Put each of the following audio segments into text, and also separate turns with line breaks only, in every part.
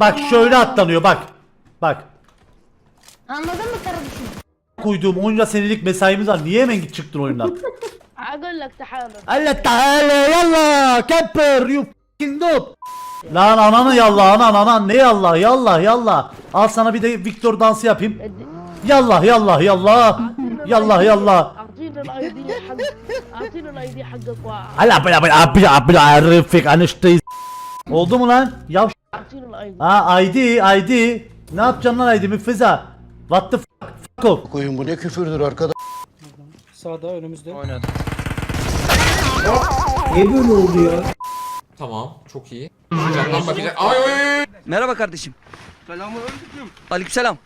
Bak şöyle atlanıyor bak. Bak.
Anladın mı kardeşim?
Koyduğum onca senelik mesaimiz var. Niye hemen git çıktın oyundan?
أقول لك تعال
Allah Teala yallah camper you fucking noob. Lan ananı yallah anan anan ne yallah yallah yallah. Al sana bir de Victor dansı yapayım. Yallah yallah yallah. Yallah yallah.
اعطينا الاي دي حق اعطينا الاي دي حقك وأع-
Ala bla bla bla bla arifik anıştı. Oldu mu lan? Yav
اعطينا الاي دي
Ha ID ID. Ne yapacaksın lan ID'mi Feza? What the fuck? Fuck off.
Koyun bu ne küfürdür arkadaş.
Sağda önümüzde.
Oynadı.
Tamam, çok iyi. Camdan bakacak. Ay ay ay.
Merhaba kardeşim. Selamünaleyküm. Aleykümselam.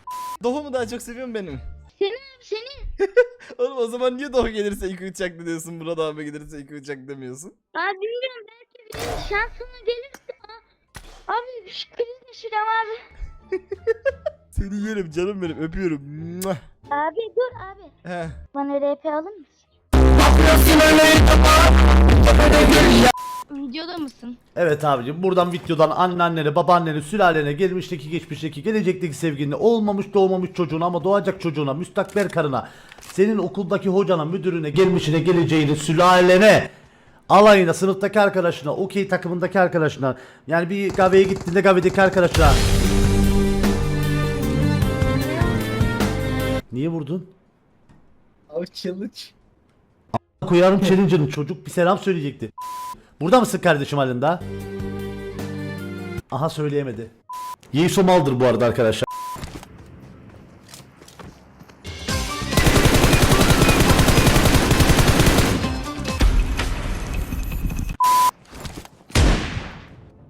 Doğu mu daha çok seviyorsun benim?
Seni seni.
Oğlum o zaman niye Doğu gelirse iki uçaklı diyorsun Murat abi gelirse iki uçak demiyorsun?
Abi bilmiyorum belki benim şansıma gelirse. Abi şu kriz geçireceğim abi.
Seni yerim canım benim öpüyorum. Mua.
Abi dur abi.
Heh.
Bana RP alır mısın? Videoda mısın?
Evet abicim buradan videodan anneannene, babaannene, sülalene, gelmişteki, geçmişteki, gelecekteki sevgiline, olmamış doğmamış çocuğuna ama doğacak çocuğuna, müstakbel karına, senin okuldaki hocana, müdürüne, gelmişine, geleceğine, sülalene, alayına, sınıftaki arkadaşına, okey takımındaki arkadaşına, yani bir kahveye gittiğinde kahvedeki arkadaşına. Niye vurdun?
Abi challenge.
Koyarım challenge'ını çocuk bir selam söyleyecekti. Burada mısın kardeşim halinde? Aha söyleyemedi. Yeiso maldır bu arada arkadaşlar.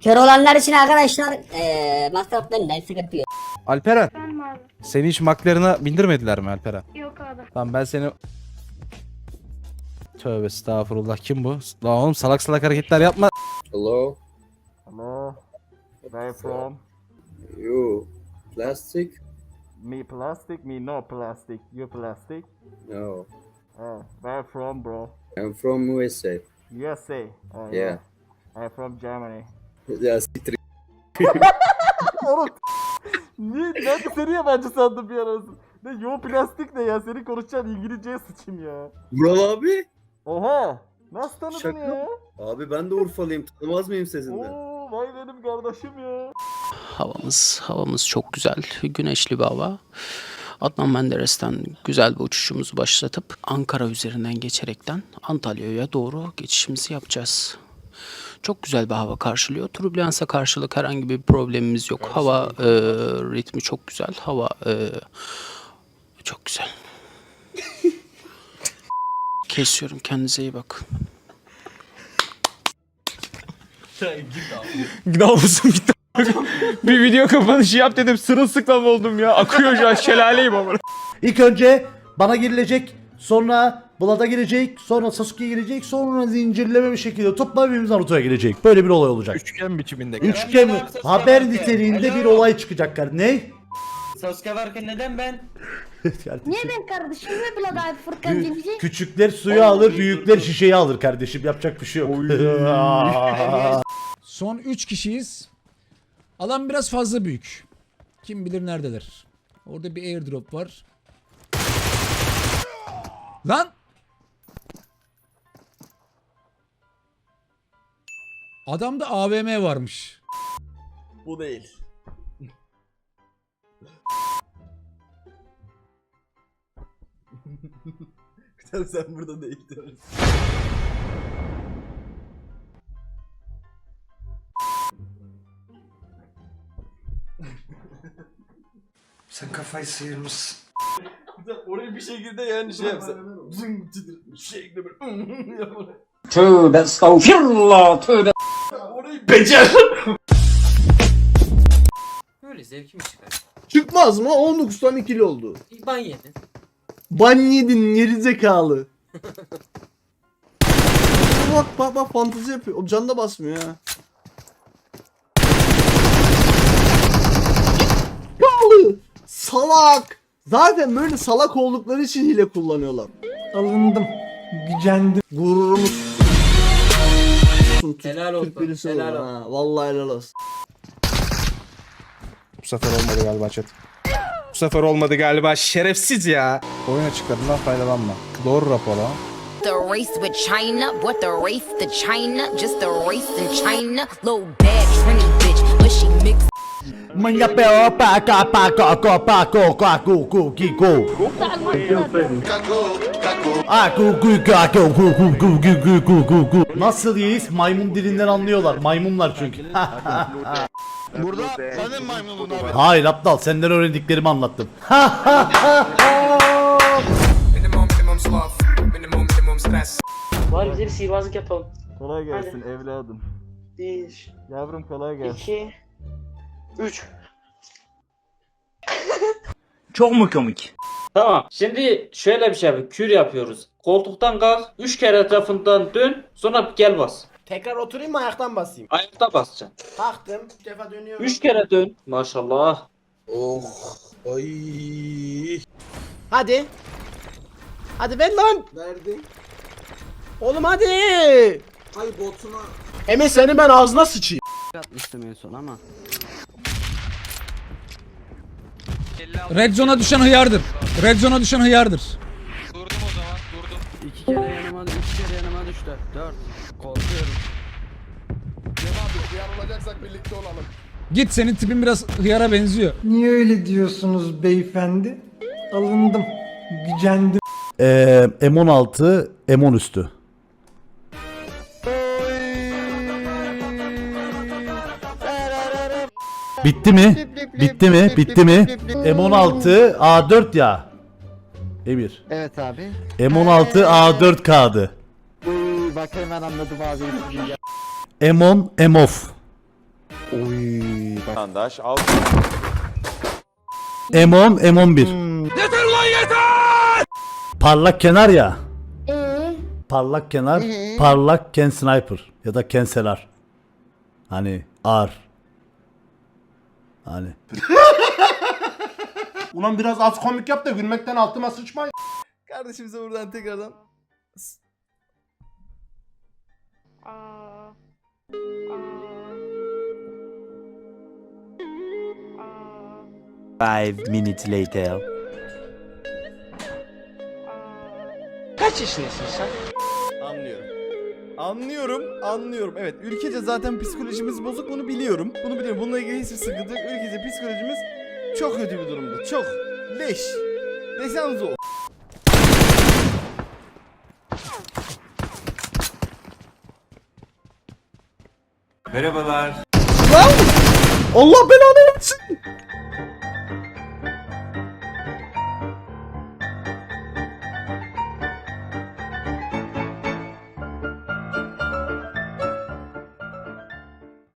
Kör olanlar için arkadaşlar eee masraf benden sıkıntı yok.
Alperen.
Ben abi.
Seni hiç McLaren'a bindirmediler mi Alperen?
Yok abi.
Tamam ben seni... Tövbe estağfurullah kim bu? Lan oğlum salak salak hareketler yapma.
Hello,
Hello. Where from?
you plastic?
Me plastic? Me no plastic. You plastic?
No,
Uh, where from bro?
I'm from USA.
USA. Uh,
Yeah.
I'm from Germany.
Ya siktir.
Oğlum. Niye? Ben de seni yabancı sandım bir arası. Ne yo plastik ne ya? Seni konuşacağım İngilizceye sıçayım ya.
Vural abi.
Oha. Nasıl tanıdın
Şaka
ya?
Abi ben de Urfalıyım. Tanımaz mıyım sesinden?
Oo, vay benim kardeşim ya.
Havamız havamız çok güzel. Güneşli bir hava. Adnan Menderes'ten güzel bir uçuşumuzu başlatıp Ankara üzerinden geçerekten Antalya'ya doğru geçişimizi yapacağız. Çok güzel bir hava karşılıyor. Türbülansa karşılık herhangi bir problemimiz yok. Hava e, ritmi çok güzel. Hava e, çok güzel. Kesiyorum. Kendinize iyi bakın.
Namusum gitti. bir video kapanışı yap dedim sırılsıklam oldum ya. Akıyor şu an şelaleyim ama.
İlk önce bana girilecek, sonra Vlad'a girecek, sonra Sasuke girecek, sonra zincirleme bir şekilde topla birbirimiz Naruto'ya girecek. Böyle bir olay olacak.
Üçgen biçiminde.
Üçgen haber niteliğinde bir olay çıkacak. Ne?
Sasuke varken neden ben?
Kardeşim.
Niye ben kardeşim mi Vlad abi Furkan
Kü-
Cemici?
küçükler suyu alır, büyükler şişeyi alır kardeşim. Yapacak bir şey yok.
Son 3 kişiyiz. Alan biraz fazla büyük. Kim bilir neredeler. Orada bir airdrop var. Lan! Adamda AVM varmış.
Bu değil. Tabii sen burada değil diyorsun.
Sen kafayı sıyırmışsın.
Orayı bir şekilde yani şey yapsa. Zım titir. Şekilde böyle.
Tövbe estağfirullah tövbe.
Orayı becer.
Böyle zevkimi çıkar.
Çıkmaz mı? 19 tane kill oldu.
Ben yedin.
Ban yedin geri zekalı. bak bak bak fantezi yapıyor. O can da basmıyor ha. Zekalı. Salak. Zaten böyle salak oldukları için hile kullanıyorlar. Alındım. Gücendim. Gururumuz
Helal olsun. Helal olsun.
Vallahi helal olsun.
Bu sefer olmadı galiba chat. Sefer olmadı galiba şerefsiz ya. Oyun açıklarından faydalanma. Doğru rapor ha.
The race with China, what the race to China, just the race in China. Little bad Trini
Manha peó, paca, paca, copa, coca, cucu, kiko. Nasıl yiyiz? Maymun dilinden anlıyorlar. Maymunlar çünkü.
Burada senin maymunun abi.
Hayır aptal senden öğrendiklerimi anlattım.
Minimum minimum sloth, minimum minimum stress. Bari bize bir sihirbazlık yapalım.
Kolay gelsin evladım.
Bir,
Yavrum kolay gelsin.
iki, üç.
Çok mu komik?
Tamam. Şimdi şöyle bir şey yapıyoruz. Kür yapıyoruz. Koltuktan kalk. Üç kere etrafından dön. Sonra gel bas.
Tekrar oturayım mı ayaktan basayım?
Ayakta basacaksın.
Kalktım. Üç defa dönüyorum.
Üç kere dön. Maşallah.
Hadi. Hadi ver lan.
Verdim.
Oğlum hadi.
Ay botuna.
Emin seni ben ağzına sıçayım.
Atmıştım en son ama.
Red zone'a düşen hıyardır. Red zone'a düşen hıyardır.
İki kere yanıma, üç kere yanıma düştü. Dört. Korkuyorum.
Git senin tipin biraz hıyara benziyor.
Niye öyle diyorsunuz beyefendi? Alındım. Gücendim.
Ee, M16, M10 üstü. Bitti mi? Bitti mi? Bitti mi? M16 A4 ya. Emir.
Evet abi.
M16 A4 kağıdı.
Bak hemen anladım abi.
M10 M-OFF.
Vatandaş al.
M10 M11. Yeter lan yeter! Parlak kenar ya. Parlak kenar, parlak Ken Sniper ya da Ken Selar. Hani ar. Hani.
Ulan biraz az komik yap da gülmekten altıma sıçma.
Kardeşimize buradan tekrardan
Five minutes later.
Kaç yaşındasın sen?
Anlıyorum. Anlıyorum. Evet, ülkece zaten psikolojimiz bozuk bunu biliyorum. Bunu biliyorum. Bununla ilgili hiçbir sıkıntı yok. Ülkece psikolojimiz çok kötü bir durumda. Çok. Leş. Desenize o.
Merhabalar.
Allah belanı versin.